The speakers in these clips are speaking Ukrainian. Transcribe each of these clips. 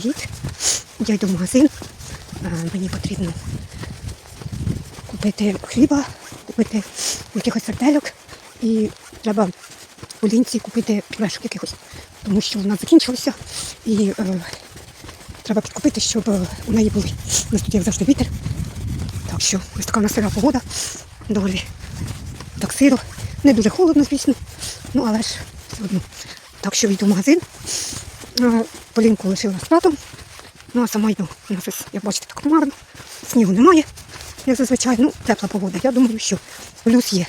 Привіт. Я йду в магазин. Мені потрібно купити хліба, купити якихось сардельок і треба у лінці купити пюрешок якихось, тому що в нас закінчилося і е, треба підкупити, щоб у неї були. У нас завжди вітер. Так що ось така в нас сира погода. Доволі так сиро. Не дуже холодно, звісно. Ну але ж одно. Так що йду в магазин. Е, Полінку лишила з татом. Ну а сама йду. У нас як бачите, так хмарно. Снігу немає, як зазвичай. Ну, тепла погода. Я думаю, що плюс є.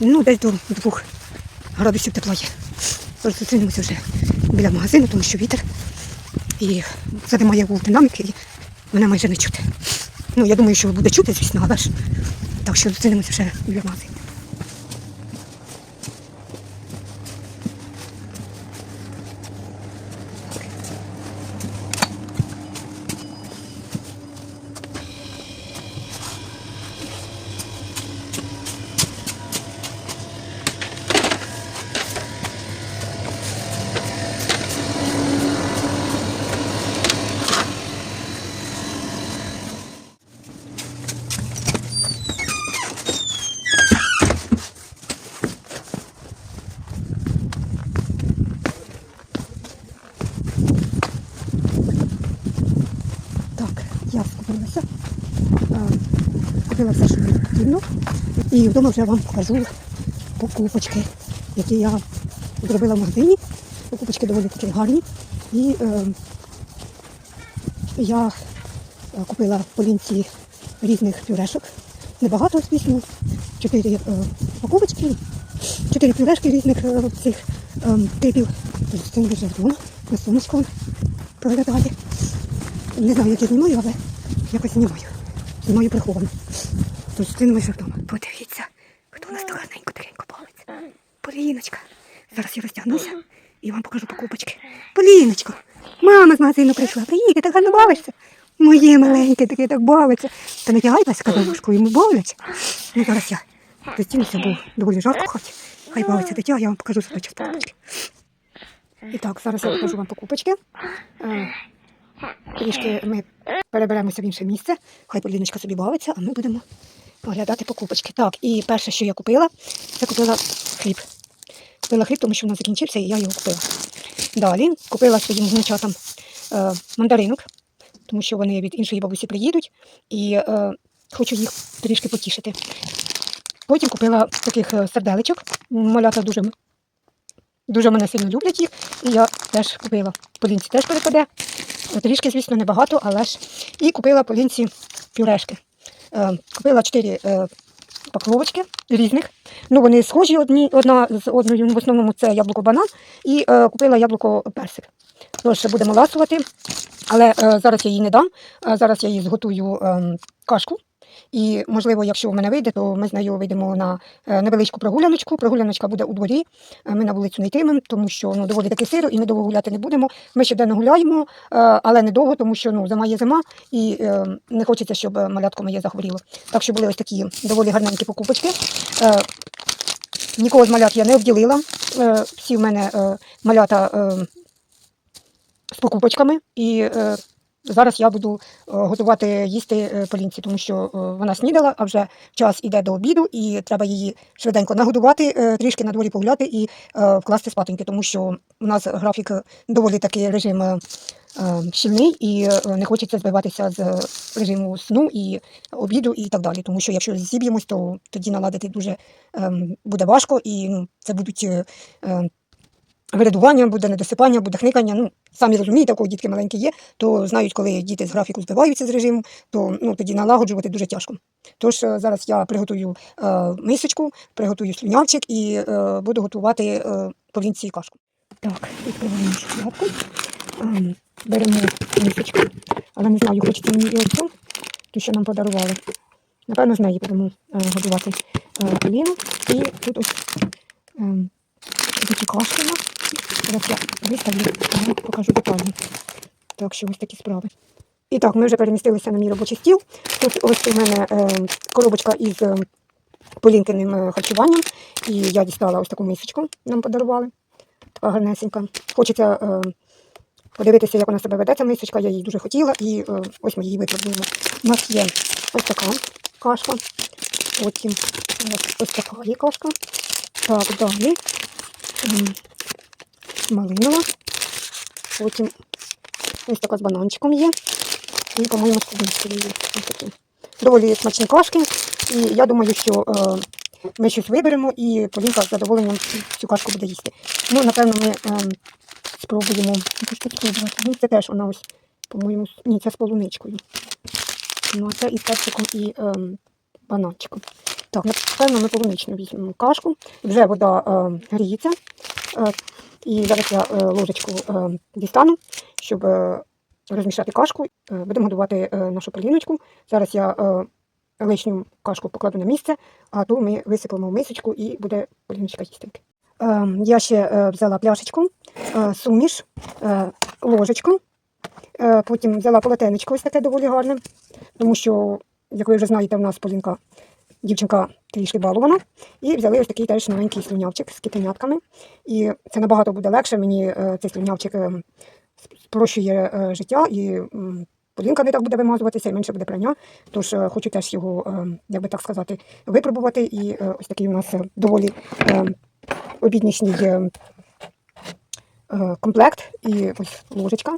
Ну, десь до двох градусів тепла є. Тож зустрінемося вже біля магазину, тому що вітер. І задимає гул динаміки, і мене майже не чути. Ну, я думаю, що буде чути, звісно, але ж. Так що зустрінемося вже біля магазину. Так, я. Е, Купила все, що мені потрібно. І вдома вже вам покажу покупочки, які я зробила в магазині. Покупочки доволі такі гарні. І е, я е, купила по лінці різних пюрешок. Небагато, звісно. Чотири е, покупочки, чотири пюрешки різних е, цих е, типів. Тож це не дуже вдома. На сонечко проглядає. Не знаю, як я знімаю, але якось знімаю. Знімаю приховано. Тож зустрінемося вдома. Подивіться, хто у нас гарненько тихенько бавиться. Поліночка. Зараз я розтягнуся і вам покажу покупочки. Поліночко, мама з магазину прийшла. Ти так гарно бавишся. Моє маленьке, таке так бавиться. Та натягай вас кадовушку, йому бавлять. Ну зараз я розтягнуся, бо доволі жарко хаті. Хай бавиться дитя, я вам покажу той покупочки. І так, зараз я покажу вам покупочки. Трішки ми переберемося в інше місце. Хай Поліночка собі бавиться, а ми будемо оглядати покупочки. Так, і перше, що я купила, це купила хліб. Купила хліб, тому що в закінчився, і я його купила. Далі купила своїм внучатам е, мандаринок, тому що вони від іншої бабусі приїдуть, і е, хочу їх трішки потішити. Потім купила таких е, серделичок. Малята дуже, дуже мене сильно люблять їх, і я теж купила. Полінці теж перепаде. Трішки, звісно, небагато, але ж. І купила по лінці пюрешки. Е, купила чотири е, пакровочки різних. Ну, вони схожі одні, одна з одною. В основному це яблуко банан і е, купила яблуко персик. Тож будемо ласувати. Але е, зараз я її не дам. Зараз я її зготую е, кашку. І, можливо, якщо в мене вийде, то ми з нею вийдемо на е, невеличку прогуляночку. Прогуляночка буде у дворі. Е, Ми на вулицю не йтимемо, тому що ну, доволі таки сиро, і ми довго гуляти не будемо. Ми щоденно гуляємо, е, але не довго, тому що ну, зима є зима, і не хочеться, щоб малятко моє захворіло. Так що були ось такі доволі гарненькі покупочки. Нікого з малят я не обділила. Всі в мене малята з покупочками. І зараз я буду е, готувати їсти е, полінці, тому що е, вона снідала, а вже час іде до обіду, і треба її швиденько нагодувати, е, трішки на дворі погуляти і е, вкласти спатоньки, тому що у нас графік е, доволі такий режим. е, е, Щільний і е, не хочеться збиватися з е, режиму сну і обіду і так далі. Тому що якщо зіб'ємось, то тоді наладити дуже ем, буде важко, і ну, це будуть е, е, буде недосипання, буде хникання. Ну, самі розумієте, кого дітки маленькі є, то знають, коли діти з графіку збиваються з режиму, то ну, тоді налагоджувати дуже тяжко. Тож е, зараз я приготую е, мисочку, приготую слюнявчик і е, буду готувати е, полінці кашку. Так, відкриваємо шухлядку. Ем, Беремо мисочку, але не знаю, хочеться мені і оцю, ту, що нам подарували. Напевно, з неї будемо е, годувати е, Поліну. І тут ось ем, такі кашки у нас. Зараз я виставлю, покажу детально. Так що ось такі справи. І так, ми вже перемістилися на мій робочий стіл. Тут ось у мене е, коробочка із е, полінкиним е, харчуванням. І я дістала ось таку мисочку, нам подарували. Така гарнесенька. Хочеться е, подивитися, як вона себе веде, ця мисочка. Я її дуже хотіла, і е, ось ми її випробуємо. У нас є ось така кашка, потім ось така є кашка. Так, далі. Малинова. Потім ось така з бананчиком є. І, по-моєму, з є. Доволі смачні кашки. І я думаю, що е, ми щось виберемо, і Полінка з задоволенням цю кашку буде їсти. Ну, напевно, ми е, спробуємо. Спробувати. Ну, це теж вона ось, по-моєму, з- ні, це з полуничкою. Ну, а це із персиком і е, бананчиком. Так, напевно, ми полуничну візьмемо кашку. Вже вода е, гріється. Е, і зараз я е, ложечку е, дістану, щоб е, розмішати кашку. Будемо годувати нашу поліночку. Зараз я лишню кашку покладу на місце, а ту ми висипемо в мисочку і буде поліночка їстеньки. Е, я ще взяла пляшечку, суміш, ложечку. Потім взяла полотенечко ось таке доволі гарне, тому що, як ви вже знаєте, в нас полінка дівчинка трішки балована. І взяли ось такий теж новенький слюнявчик з китенятками. І це набагато буде легше. Мені е, цей слюнявчик е, спрощує е, життя і полінка не так буде вимазуватися, і менше буде прання. Тож хочу теж його, як би так сказати, випробувати. І ось такий у нас доволі обіднішній комплект. І ось ложечка.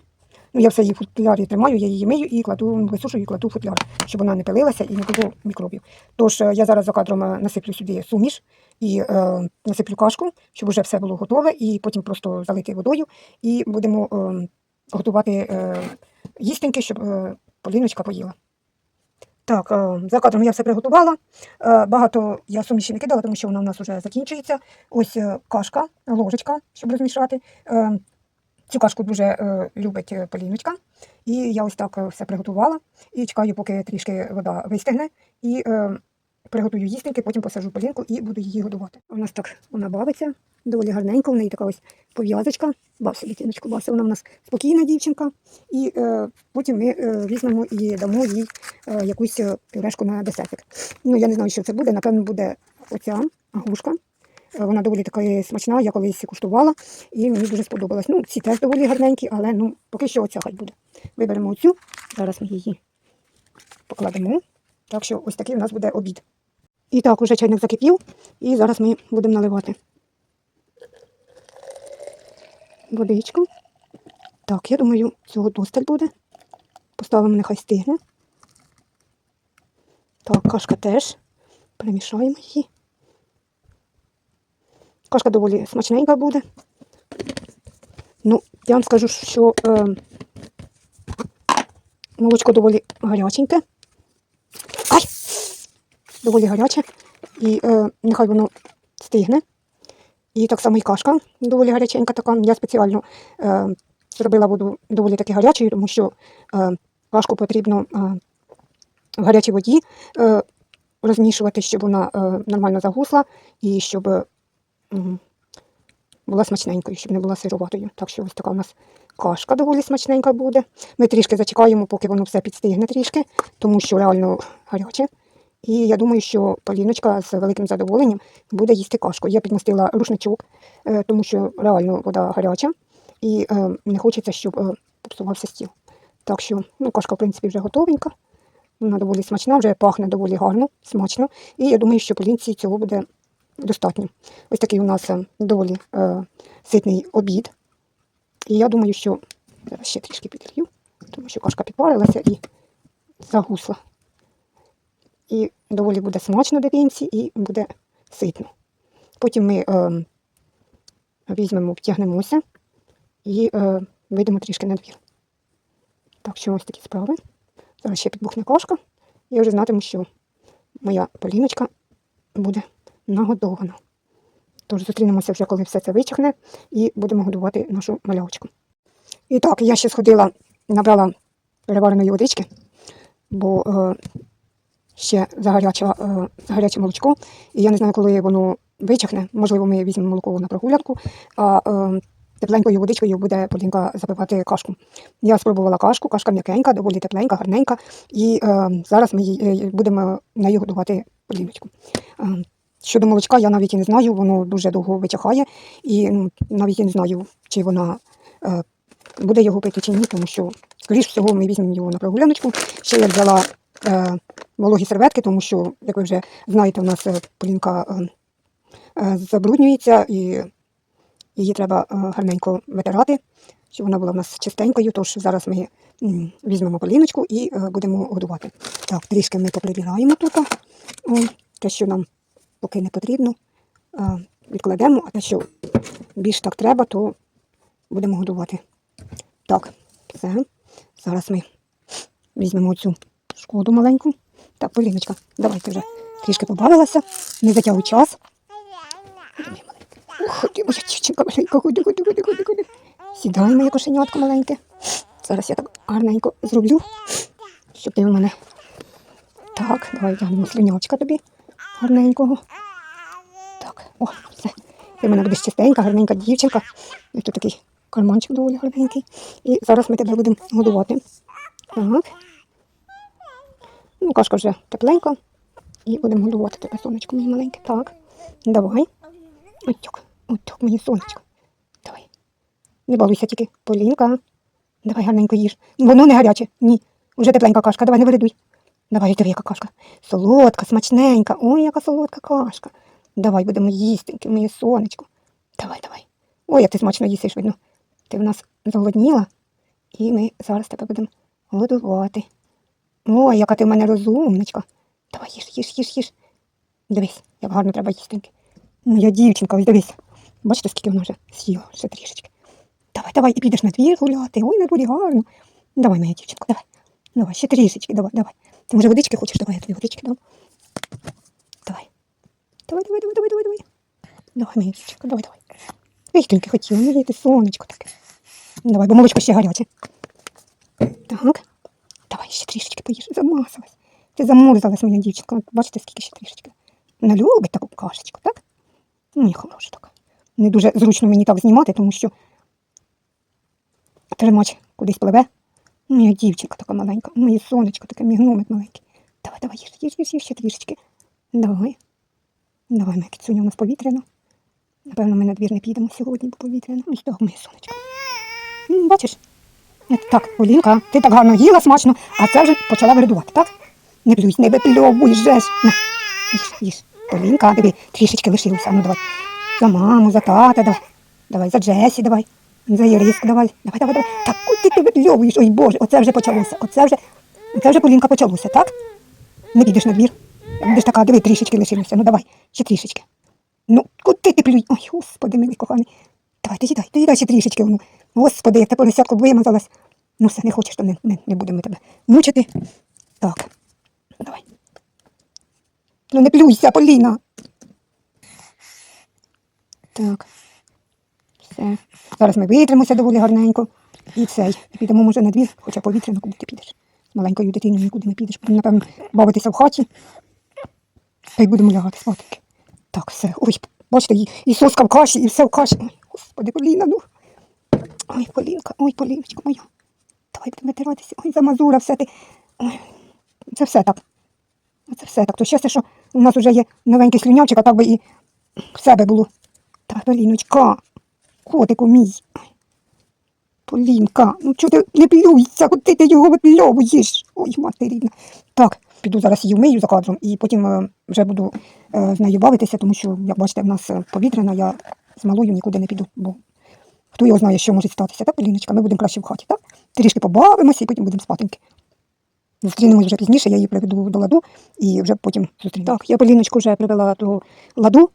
Ну, я все її в футлярі тримаю, я її мию і кладу, висушую і кладу в футляр, щоб вона не пилилася і не було мікробів. Тож е, я зараз за кадром е, насиплю сюди суміш і е, насиплю кашку, щоб вже все було готове, і потім просто залити водою і будемо е, готувати е, їстеньки, щоб е, Поліночка поїла. Так, е, за кадром я все приготувала. Багато я суміші не кидала, тому що вона у нас вже закінчується. Ось кашка, ложечка, щоб розмішати. Цю кашку дуже е, любить е, Поліночка. І я ось так е, все приготувала. І чекаю, поки трішки вода вистигне. І е, приготую їстеньки, потім посажу Полінку і буду її годувати. У нас так вона бавиться, доволі гарненько, в неї така ось пов'язочка. Бався, дитиночку, бався. Вона в нас спокійна дівчинка. І е, потім ми е, візьмемо і дамо їй е, якусь е, пюрешку на десертик. Ну, я не знаю, що це буде. Напевно, буде оця агушка. Е, Вона доволі така смачна, я колись куштувала, і мені дуже сподобалось. Ну, ці теж доволі гарненькі, але ну, поки що оця хай буде. Виберемо оцю, зараз ми її покладемо. Так що ось такий у нас буде обід. І так, уже чайник закипів, і зараз ми будемо наливати водичку. Так, я думаю, цього досталь буде. Поставимо, нехай стигне. Так, кашка теж. Перемішаємо її. Кашка доволі смачненька буде. Ну, я вам скажу, що е, молочко доволі гаряченьке. Ай! Доволі гаряче. І е, нехай воно стигне. І так само і кашка доволі гаряченька така. Я спеціально е, зробила воду доволі таки гарячою, тому що е, кашку потрібно е, в гарячій воді е, розмішувати, щоб вона е, нормально загусла і щоб була смачненькою, щоб не була сироватою. Так що ось така у нас кашка доволі смачненька буде. Ми трішки зачекаємо, поки воно все підстигне трішки, тому що реально гаряче. І я думаю, що Поліночка з великим задоволенням буде їсти кашку. Я підмастила рушничок, е, тому що реально вода гаряча, і е, не хочеться, щоб е, попсувався стіл. Так що ну, кашка, в принципі, вже готовенька. Вона доволі смачна, вже пахне доволі гарно, смачно. І я думаю, що Полінці цього буде достатньо. Ось такий у нас е, доволі е, ситний обід. І я думаю, що зараз ще трішки підлью, тому що кашка підпарилася і загусла. І доволі буде смачно дитинці і буде ситно. Потім ми е, візьмемо, втягнемося і е, вийдемо трішки на двір. Так що ось такі справи. Зараз ще підбухне кашка. Я вже знатиму, що моя поліночка буде нагодована. Тож зустрінемося вже, коли все це вичахне, і будемо годувати нашу малявочку. І так, я ще сходила, набрала перевареної водички, бо е, ще загаряче, е, загаряче молочко. І я не знаю, коли воно вичахне. Можливо, ми візьмемо молоко на прогулянку, а е, тепленькою водичкою буде Полінка запивати кашку. Я спробувала кашку, кашка м'якенька, доволі тепленька, гарненька. І е, зараз ми їй- е, будемо нею годувати Поліночку. Е, Щодо молочка, я навіть і не знаю, воно дуже довго витягає, і ну, навіть і не знаю, чи вона е, буде його пити чи ні, тому що, скоріш всього, ми візьмемо його на прогуляночку. Ще я взяла е, вологі серветки, тому що, як ви вже знаєте, у нас е, полінка е, е, забруднюється і її треба е, гарненько витирати, щоб вона була в нас чистенькою. Тож зараз ми візьмемо поліночку і е, будемо годувати. Так, трішки ми поприбираємо тут. Те, що нам поки не потрібно, відкладемо, а те, що більш так треба, то будемо годувати. Так, все. Зараз ми візьмемо цю шкоду маленьку. Так, Поліночка, давай ти вже трішки побавилася, не затягуй час. Ходи, моя дівчинка маленька, ходи, ходи, ходи, ходи, ходи. Сідай, моє кошенятко маленьке. Зараз я так гарненько зроблю, щоб ти в мене. Так, давай вдягнемо слинячка тобі гарненького. Так, о, все. Ти в мене будеш чистенька, гарненька дівчинка. І тут такий карманчик доволі гарненький. І зараз ми тебе будемо годувати. Так. Ну, кашка вже тепленька. І будемо годувати тебе, сонечко моє маленьке. Так. Давай. Отак. Отак, моє сонечко. Давай. Не балуйся тільки. Полінка. Давай гарненько їж. Воно не гаряче. Ні. Уже тепленька кашка. Давай не виридуй. Давай, диви, яка кашка. Солодка, смачненька. Ой, яка солодка кашка. Давай будемо їстеньки, моє сонечко. Давай, давай. Ой, як ти смачно їсиш, видно. Ти в нас зголодніла, і ми зараз тебе будемо годувати. Ой, яка ти в мене розумничка. Давай їж, їж, їж, їж. Дивись, як гарно треба їстеньки. Моя дівчинка, ось дивись. Бачите, скільки вона вже з'їла, ще трішечки. Давай, давай, і підеш на двір гуляти. Ой, на дворі гарно. Давай, моя дівчинка, давай. Давай, ще трішечки, давай, давай. Ти може водички хочеш? Давай, я тобі водички дам. Давай. Давай, давай, давай, давай, давай, давай. Давай, дівчинка, давай, давай. Тільки хотіла, моє ти сонечко таке. Давай, бо молочко ще гаряче. Так. Давай ще трішечки поїж. Замазалась. Ти замурзалась, моя дівчинка. От Бачите, скільки ще трішечки. Вона любить таку кашечку, так? Ну, і хороша така. Не дуже зручно мені так знімати, тому що тримач кудись пливе. Моя дівчинка така маленька, моє сонечко, таке мігномик маленький. Давай, давай, їж, їж, їж, їж трішечки. Давай. Давай, моя кицюня, у нас повітряно. Напевно, ми на двір не підемо сьогодні, бо повітряно. Ось так, моє сонечко. Бачиш? Так, Олінка, ти так гарно їла смачно, а це вже почала виридувати, так? Не плюсь, не випльовуй, жеш. На, їж, їж. Олінка, диви, трішечки лишилося. Ну давай. За маму, за тата, давай. Давай, за Джесі, давай. За Іриску, давай. Давай, давай, давай. Так, куди ти випльовуєш? Ой, Боже, оце вже почалося. Оце вже, оце вже Полінка почалося, так? Не підеш на двір. Будеш така, диви, трішечки лишилося. Ну давай, ще трішечки. Ну, куди ти плюй? Ой, господи, милий коханий. Давай, ти їдай, ти їдай ще трішечки. Ну. Господи, як ти поросятку вимазалась. Ну все, не хочеш, то не, не, не будемо тебе мучити. Так, давай. Ну не плюйся, Поліна. Так. Все. Зараз ми витримося доволі гарненько. І цей. І підемо, може, на двір, хоча повітряно, куди ти підеш. З маленькою дитиною нікуди не підеш. Будемо, напевно, бавитися в хаті. Та й будемо лягати спати. Так, все. Ой, бачите, і, і соска в каші, і все в каші. Ой, господи, Поліна, ну. Ой, Полінка, ой, Поліночка моя. Давай будемо витиратися. Ой, замазура, все ти. Ой, це все так. Це все так. То щастя, що у нас вже є новенький слюнявчик, а так би і в себе було. Давай, Поліночка, котику мій. Полінка, ну чого ти не плюйся, куди ти його випльовуєш? Ой, мати. Так, піду зараз її вмию за кадром і потім е, вже буду е, з нею бавитися, тому що, як бачите, в нас е, повітряна, я з малою нікуди не піду, бо хто його знає, що може статися, так, Поліночка? Ми будемо краще в хаті, так? Трішки побавимося і потім будемо спатеньки. Зустрінемось вже пізніше, я її приведу до ладу і вже потім зустрінемось. Так, я Поліночку вже привела до ладу.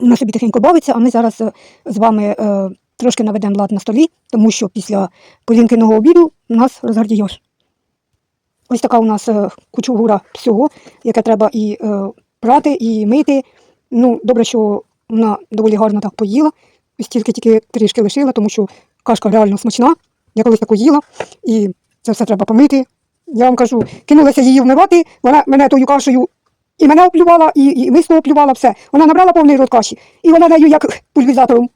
Вона собі тихенько бавиться, а ми зараз е, з вами е, трошки наведемо лад на столі, тому що після Полінкиного обіду у нас розгардіяж. Ось така у нас е, кучугура всього, яке треба і прати, і мити. Ну, добре, що вона доволі гарно так поїла. Ось тільки тільки трішки лишила, тому що кашка реально смачна. Я колись таку їла, і це все треба помити. Я вам кажу, кинулася її вмивати, вона мене тою кашею і мене оплювала, і, і миску оплювала, все. Вона набрала повний рот каші. І вона нею як пульвізатором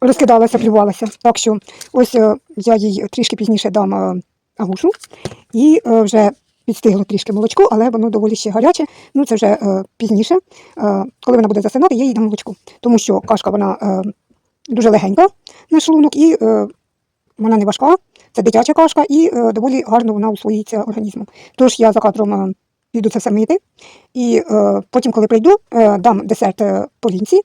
розкидалася, плювалася. Так що ось е, я їй трішки пізніше дам е, агушу. І е, вже підстигло трішки молочко, але воно доволі ще гаряче. Ну це вже е, пізніше. Е, коли вона буде засинати, я їй дам молочко. Тому що кашка вона е, дуже легенька на шлунок, і е, вона не важка, це дитяча кашка, і е, доволі гарно вона усвоюється організмом. Тож я за кадром е, піду це все мити, і е, потім, коли прийду, е, дам десерт е, полінці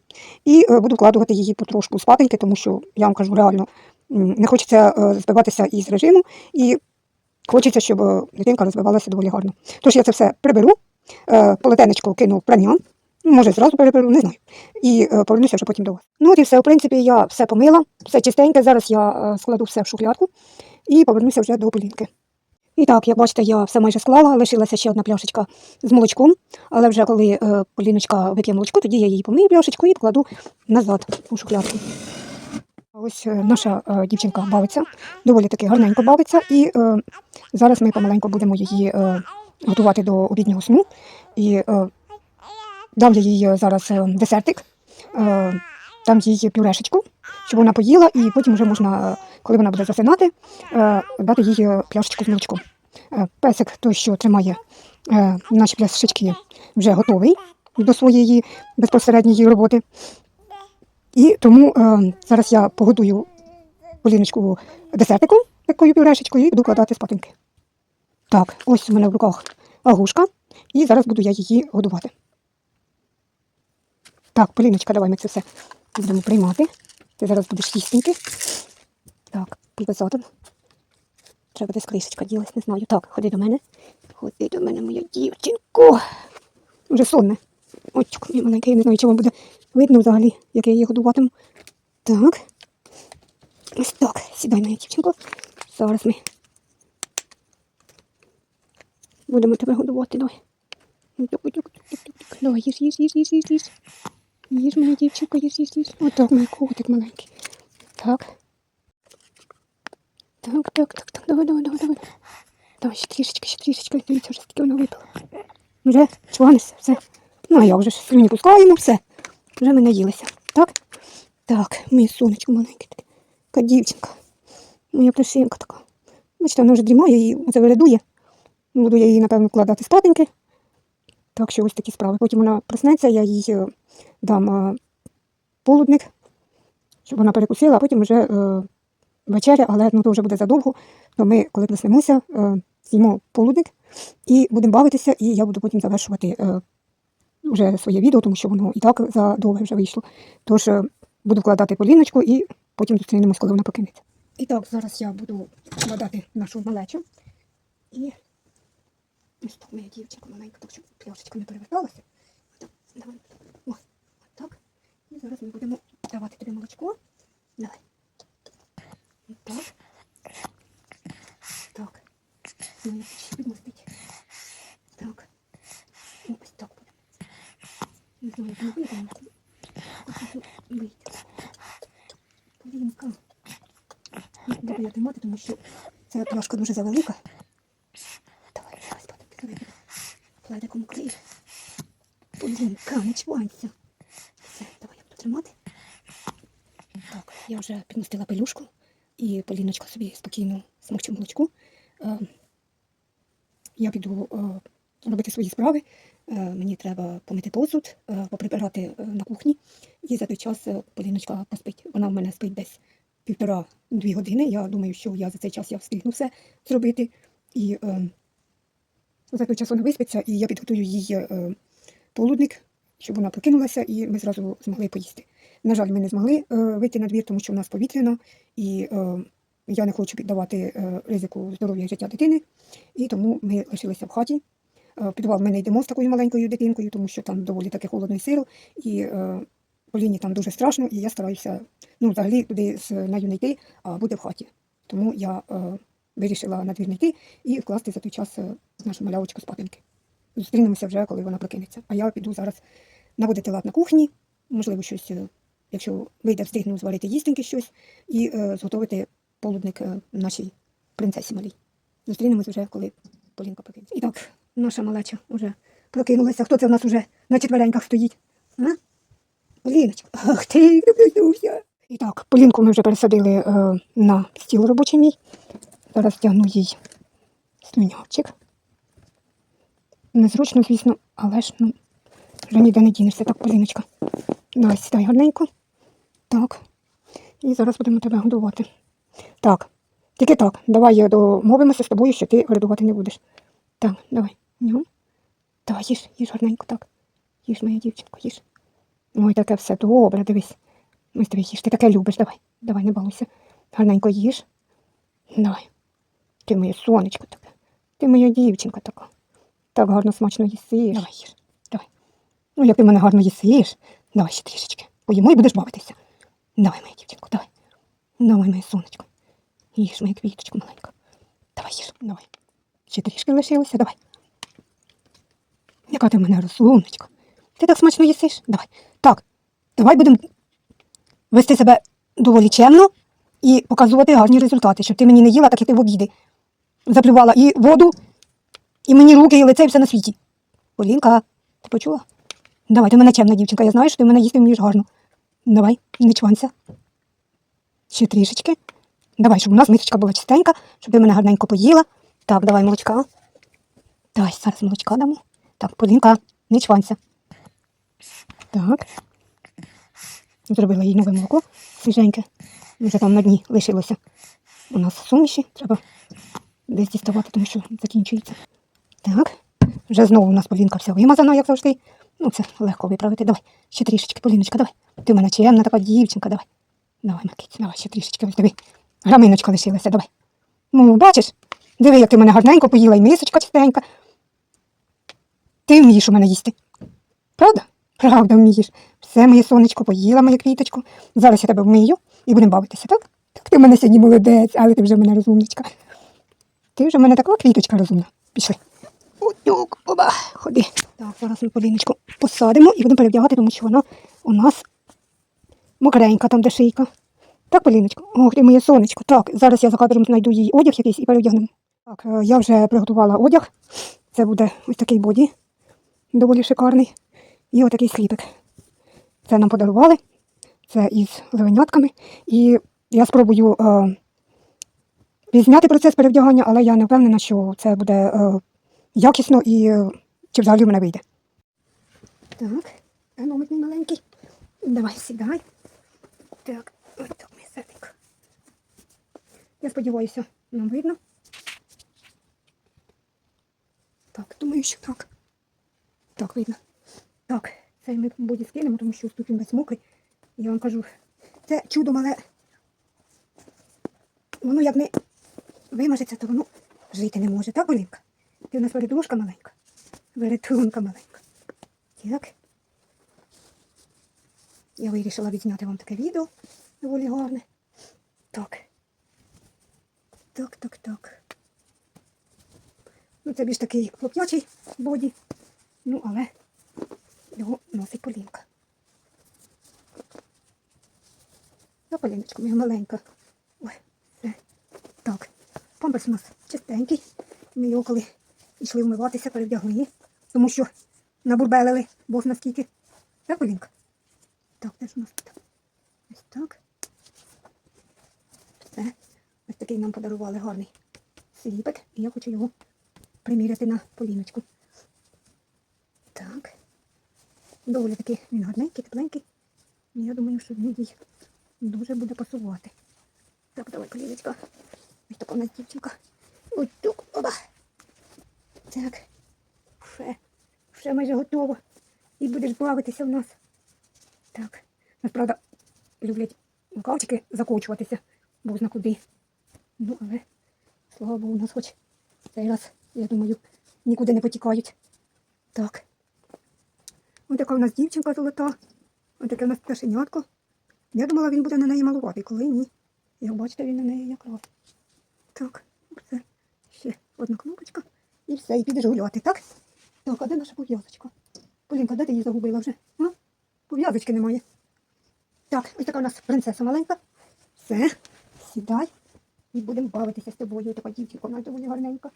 і е, буду вкладувати її потрошку спатеньки, тому що я вам кажу реально, не хочеться е, збиватися із режиму, і хочеться, щоб е, дитинка розвивалася доволі гарно. Тож я це все приберу, е, полотенечко кину в прання, може зразу переберу, не знаю. І е, повернуся вже потім до вас. Ну от і все, в принципі, я все помила, все чистеньке. Зараз я е, складу все в шухлядку і повернуся вже до полінки. І так, як бачите, я все майже склала, лишилася ще одна пляшечка з молочком, але вже коли е, поліночка вип'є молочко, тоді я її помию пляшечку і покладу назад у шухлядку. Ось е, наша е, дівчинка бавиться, доволі таки гарненько бавиться, і е, зараз ми помаленьку будемо її е, готувати до обіднього сну. І е, дам я їй е, зараз е, десертик, е, дам їй пюрешечку, щоб вона поїла, і потім вже можна, коли вона буде засинати, е, дати їй е, пляшечку з молочком. Е, Песик, той, що тримає наші пляшечки, вже готовий до своєї безпосередньої роботи. І тому зараз я погодую Поліночку десертиком, такою пюрешечкою, і буду кладати спатоньки. Так, ось у мене в руках агушка, і зараз буду я її годувати. Так, Поліночка, давай ми це все будемо приймати. Ти зараз будеш їстеньки. Так, підвезотом. Треба десь кришечка ділась, не знаю. Так, ходи до мене. Ходи до мене, моя дівчинко. Вже сонне. Очок мій маленький, не знаю, чи вам буде видно взагалі, як я її годуватиму. Так. Ось так. Сідай, моя дівчинко. Зараз ми будемо тебе годувати. Давай. Давай, їж, їж, їж, їж, їж, їж. Моя дівчинко, їж, їж, їж. Отак, мій котик маленький. Так. Так, так, так, так, давай, давай, давай, давай. Давай, ще трішечки, ще трішечки. Дивіться, вже скільки вона випила. Вже чванися, все. Ну, а я вже слюні пускаємо, все. Вже ми наїлися. Так? Так, моє сонечко маленьке таке. Така дівчинка. Моя пташинка така. Бачите, вона вже дрімає і оце. Буду я її, напевно, вкладати спатеньки. Так що ось такі справи. Потім вона проснеться, я е, дам полудник, щоб вона перекусила, а потім вже е, вечеря, але ну, то вже буде задовго. То ми, коли проснемося, е, з'їмо полудник і будемо бавитися, і я буду потім завершувати е, вже своє відео, тому що воно і так задовго вже вийшло. Тож е, буду вкладати поліночку і потім зустрінемось, коли вона покинеться. І так, зараз я буду вкладати нашу малечу. І ось так моя дівчинка маленька, так щоб пляшечка не переверталася. Давай. О, так. І зараз ми будемо давати тобі молочко. Давай. Так. Так. Ну, ще підмостить. Так. Ось так буде. Не знаю, як не вийде. Хочу вийти. Полінка. Не буду я тримати, тому що ця пляшка дуже завелика. Давай, давай, спадати, давай. Пледиком клей. Полінка, не чванься. Все, давай я буду Тримати. Так, я вже підмостила пелюшку, і Поліночка собі спокійно смокче молочку. Е, я піду е, робити свої справи. Е, Мені треба помити посуд, поприбирати на кухні. І за той час Поліночка поспить. Вона в мене спить десь півтора-дві години. Я думаю, що я за цей час я встигну все зробити. І за той час вона виспиться, і я підготую їй полудник, щоб вона прокинулася, і ми зразу змогли поїсти. На жаль, ми не змогли е, вийти на двір, тому що в нас повітряно, і е, я не хочу піддавати е, ризику здоров'я і життя дитини, і тому ми лишилися в хаті. Е, В підвал ми не йдемо з такою маленькою дитинкою, тому що там доволі таки холодно і сиро, і е, Поліні там дуже страшно, і я стараюся ну, взагалі туди з нею не йти, а бути в хаті. Тому я е, вирішила на двір не йти і вкласти за той час е, нашу малявочку спатинки. Зустрінемося вже, коли вона прокинеться. А я піду зараз наводити лад на кухні, можливо, щось, е, якщо вийде, встигну зварити їстеньки щось і е, зготовити полудник е, нашій принцесі малій. Зустрінемось вже, коли Полінка прокинеться. І так, наша малеча вже прокинулася. Хто це в нас вже на четвереньках стоїть? А? Поліночка. Ах ти, люблюся. І так, Полінку ми вже пересадили е, на стіл робочий мій. Зараз втягну їй слюнявчик. Незручно, звісно, але ж ну, вже ніде не дінешся. Так, Поліночка. Давай сідай гарненько. Так. І зараз будемо тебе годувати. Так, тільки так. Давай домовимося з тобою, що ти годувати не будеш. Так, давай. Ну. Давай, їж, їж гарненько, так. Їж, моя дівчинко, їж. Ой, таке все добре, дивись. Ось тобі їж, ти таке любиш, давай. Давай, не балуйся. Гарненько їж. Давай. Ти моє сонечко таке. Ти моя дівчинка така. Так гарно смачно їсиш. Давай їж. Давай. Ну, як ти мене гарно їсиш. Давай ще трішечки. Поїмо і будеш бавитися. Давай, моя дівчинко, давай. Давай, моє сонечко. Їж, моя квіточка маленька. Давай їж, давай. Ще трішки лишилося, давай. Яка ти в мене розумничка. Ти так смачно їсиш? Давай. Так, давай будемо вести себе доволі чемно і показувати гарні результати, щоб ти мені не їла, так як ти в обіди. Заплювала і воду, і мені руки, і лице, і все на світі. Полінка, ти почула? Давай, ти в мене чемна дівчинка, я знаю, що ти мене їсти вмієш гарно. Давай, не чванься. Ще трішечки. Давай, щоб у нас мисочка була чистенька, щоб ти мене гарненько поїла. Так, давай молочка. Давай, зараз молочка дамо. Так, Полінка, не чванься. Так. Зробила їй нове молоко свіженьке. Вже там на дні лишилося. У нас суміші. Треба десь діставати, тому що закінчується. Так. Вже знову у нас Полінка вся вимазана, як завжди. Ну, це легко виправити. Давай, ще трішечки, Поліночка, давай. Ти в мене чемна така дівчинка, давай. Давай, Макіць, давай, ще трішечки. Ось тобі. Граминочка лишилася, давай. Ну, бачиш? Диви, як ти мене гарненько поїла, і мисочка чистенька. Ти вмієш у мене їсти. Правда? Правда, вмієш. Все, моє сонечко, поїла моє квіточку. Зараз я тебе вмию і будемо бавитися, так? Так ти в мене сьогодні молодець, але ти вже в мене розумничка. Ти вже в мене така квіточка розумна. Пішли. Отюк, оба, ходи. Так, зараз ми Поліночку посадимо і будемо перевдягати, тому що вона у нас мокренька, там де шийка. Так, Поліночко? Ох, ти моє сонечко. Так, зараз я за кадром знайду їй одяг якийсь і перевдягнемо. Так, е, я вже приготувала одяг. Це буде ось такий боді, доволі шикарний. І отакий сліпик. Це нам подарували. Це із левенятками. І я спробую е, пізняти процес перевдягання, але я не впевнена, що це буде е, якісно і е, чи взагалі в мене вийде. Так, а ну, мій маленький. Давай сідай. Так, ось так, серденько. Я сподіваюся, нам видно. Так, думаю, що так. Так, видно. Так, це ми буде скинемо, тому що тут він весь. Я вам кажу, це чудо мале. Воно як не вимажеться, то воно жити не може. Так, Олінка? Ти у нас вередушка маленька. Веретунка маленька. Так. Я вирішила відзняти вам таке відео доволі гарне. Так. Так, так, так. Ну, це більш такий хлоп'ячий боді. Ну, але його носить Полінка. Я Поліночка, моя маленька. Ой, все. Так. Памперс у нас чистенький. Ми його коли йшли вмиватися, перевдягли. Тому що набурбелили, бог наскільки. Так, Полінка? Так, де ж у нас тут? Ось так. Все. Ось такий нам подарували гарний сліпик. І я хочу його приміряти на поліночку. Так. Доволі таки він гарненький, тепленький. Я думаю, що він їй дуже буде пасувати. Так, давай, поліночка. Ось така у нас дівчинка. Ось так, оба. Так. Все. Все майже готово. І будеш бавитися в нас. Так. Нас, правда, люблять рукавчики закочуватися, бо зна куди. Ну, але, слава Богу, у нас хоч цей раз, я думаю, нікуди не потікають. Так. Ось така у нас дівчинка золота. Ось таке у нас пташенятко. Я думала, він буде на неї малувати, коли ні. Як бачите, він на неї якраз. Так, все. Ще одна кнопочка. І все, і підеш гуляти, так? Так, а де наша пов'язочка? Полінка, де ти її загубила вже? А? Пов'язочки немає. Так, ось така у нас принцеса маленька. Все, сідай. І будемо бавитися з тобою. Така дівчинка, вона доволі гарненька.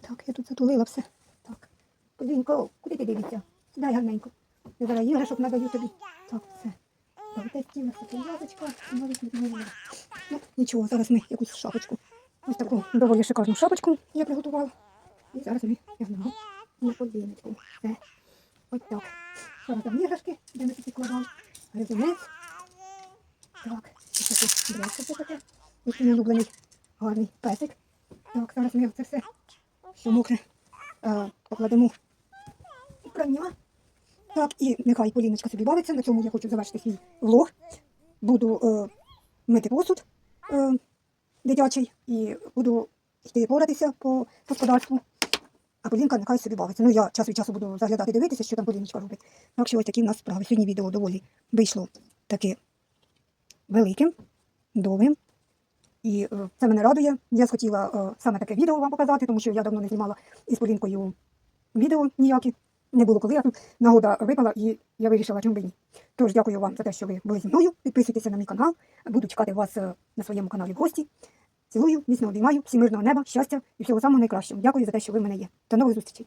Так, я тут затулила все. Так. Полінко, куди ти дивишся? Сідай гарненько. Я зараз іграшок надаю тобі. Так, все. Так, десь пов'язочка. навіть не знаю. Ну, нічого, зараз ми якусь шапочку. Ось таку доволі шикарну шапочку я приготувала. І зараз ми тягнемо на подвіночку. Все. Ось так. Зараз там іграшки, де ми тут відкладали. Резинець. Так, Ось брязка це таке. Ось мій улюблений гарний песик. Так, зараз ми це все, що мокре, покладемо у прання. Так, і нехай Поліночка собі бавиться. На цьому я хочу завершити свій влог. Буду е, мити посуд е, дитячий і буду йти поратися по господарству. А Полінка нехай собі бавиться. Ну, я час від часу буду заглядати, дивитися, що там Поліночка робить. Так що ось такі в нас справи. Сьогодні відео доволі вийшло таке великим, довгим. І е, це мене радує. Я схотіла е, саме таке відео вам показати, тому що я давно не знімала із Полінкою відео ніякі. Не було коли, а тут нагода випала, і я вирішила, чому би ні. Тож дякую вам за те, що ви були зі мною. Підписуйтеся на мій канал. Буду чекати вас е, на своєму каналі в гості. Цілую, міцно обіймаю, всімирного неба, щастя і всього самого найкращого. Дякую за те, що ви в мене є. До нових зустрічей.